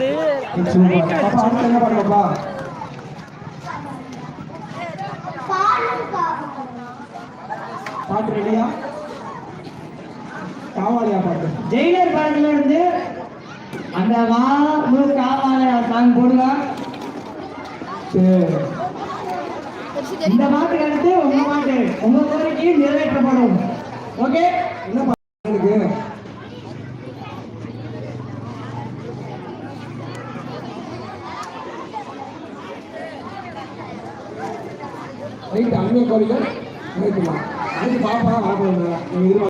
வந்து பாட்டு இல்லையா காவாலியா பாட்டு. ஜெயிலர் படத்துல இருந்து அந்த வா சாங் போடுங்க இந்த பாட்டுக்கு அடுத்து உங்க பாட்டு உங்க கோரிக்கையும் நிறைவேற்றப்படும். ஓகே? என்ன பாட்டு ரைட் அண்ணன் கோரிக்கை ரைட்டுமா அடுத்து பாப்பா வரப்போம் நீங்கள்